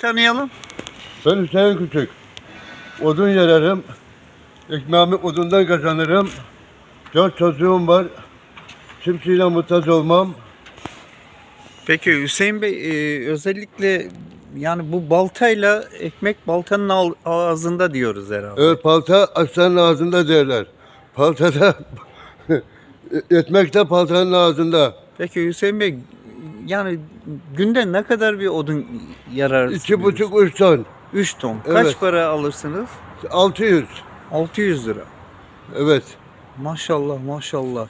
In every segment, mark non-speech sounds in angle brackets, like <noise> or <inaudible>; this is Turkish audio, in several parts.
tanıyalım. Ben Hüseyin Küçük. Odun yararım. Ekmeğimi odundan kazanırım. Dört çocuğum var. Kimseyle muhtaç olmam. Peki Hüseyin Bey e, özellikle yani bu baltayla ekmek baltanın al- ağzında diyoruz herhalde. Evet palta aslanın ağzında derler. Paltada <laughs> ekmek de paltanın ağzında. Peki Hüseyin Bey yani günde ne kadar bir odun yararsınız? İki buçuk üç ton. 3 ton. Evet. Kaç para alırsınız? 600. 600 lira. Evet. Maşallah maşallah.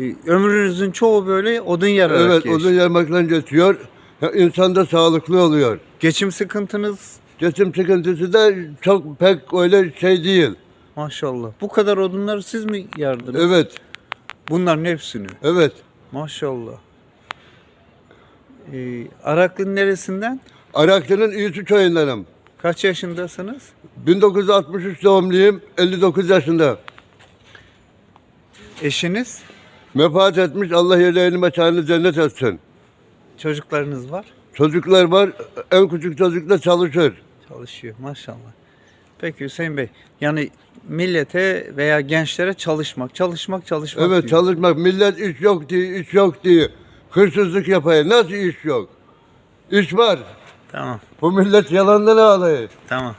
E, ömrünüzün çoğu böyle odun yararak Evet geçti. odun yarmakla geçiyor. Ya, İnsan da sağlıklı oluyor. Geçim sıkıntınız Geçim sıkıntısı da çok pek öyle şey değil. maşallah. Bu kadar odunları siz mi yardınız? Evet. Bunların hepsini. Evet. Maşallah. Ee, Araklı'nın neresinden? Araklı'nın İyisi köyündenim. Kaç yaşındasınız? 1963 doğumluyum. 59 yaşında. Eşiniz? Vefat etmiş. Allah yerlerini mekanını cennet etsin. Çocuklarınız var? Çocuklar var. En küçük çocuk da çalışır. Çalışıyor maşallah. Peki Hüseyin Bey, yani millete veya gençlere çalışmak, çalışmak, çalışmak Evet diyor. çalışmak. Millet iş yok diye, iş yok diye. Hırsızlık yapıyor. Nasıl iş yok? İş var. Tamam, Bu millet yalandan ağlıyor. tamam.